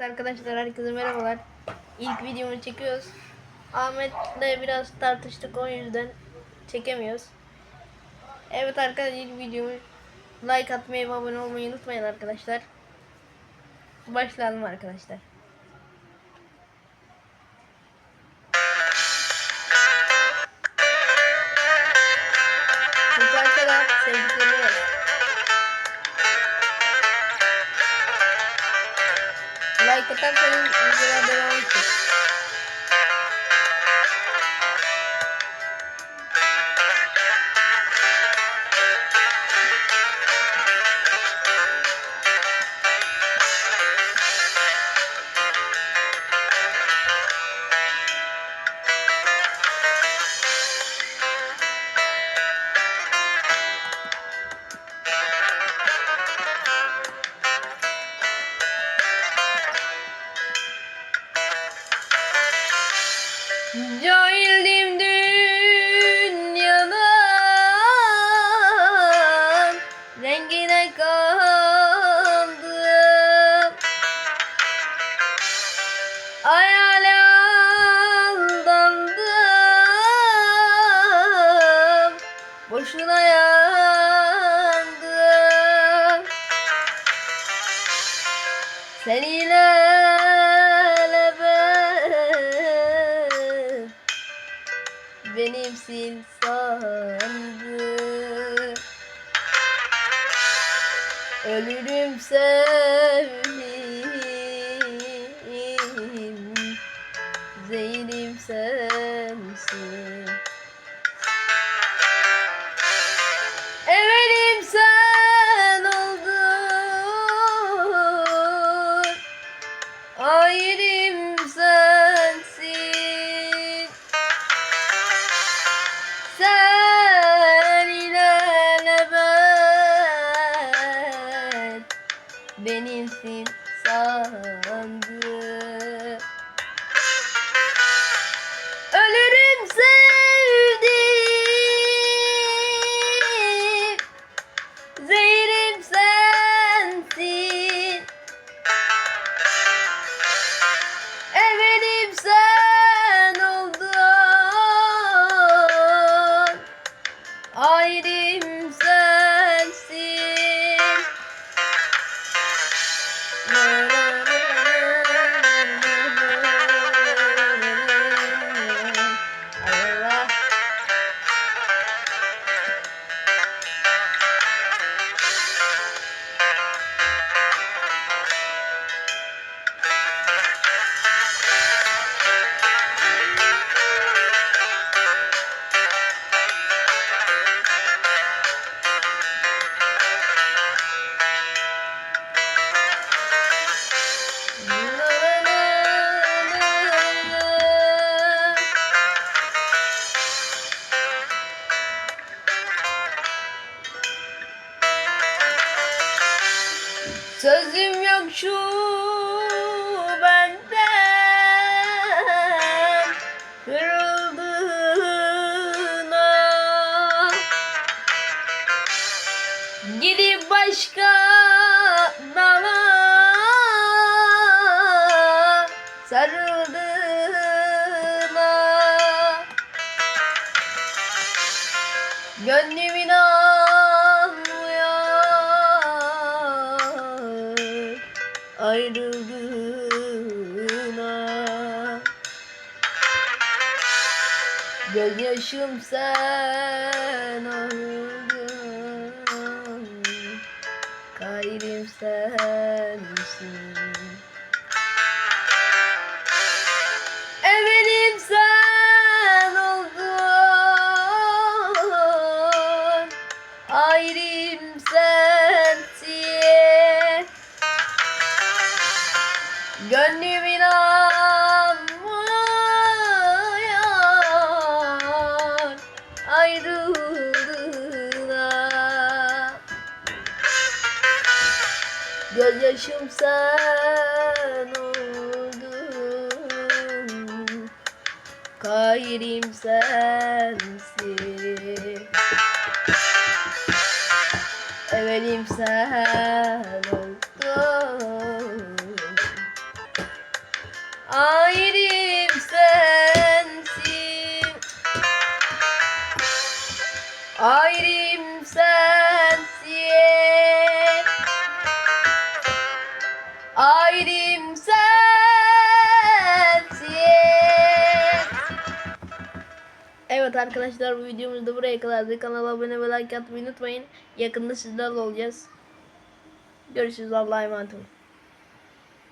Arkadaşlar herkese merhabalar. İlk videomu çekiyoruz. Ahmet'le biraz tartıştık o yüzden çekemiyoruz. Evet arkadaşlar ilk videomu like atmayı ve abone olmayı unutmayın arkadaşlar. Başlayalım arkadaşlar. Like Cahildim dünyanın rengine kandım Hayale aldandım Boşuna yandım. Sen benimsin sandım Ölürüm sevdim Benimsin Sözüm yok şu benden kırıldığına. Gidip başka dala sarıldığına. Gönlümün anlıyor ayrıldığına. Gözyaşım sen oldun Kalbim sensin Gönlümün anmıyor Ayrıldığına Gözyaşım sen oldun. Kairim sensin. Evelim sen oldun Evet arkadaşlar bu videomuz da buraya kadardı. Kanala abone ve like atmayı unutmayın. Yakında sizlerle olacağız. Görüşürüz. Allah'a emanet olun.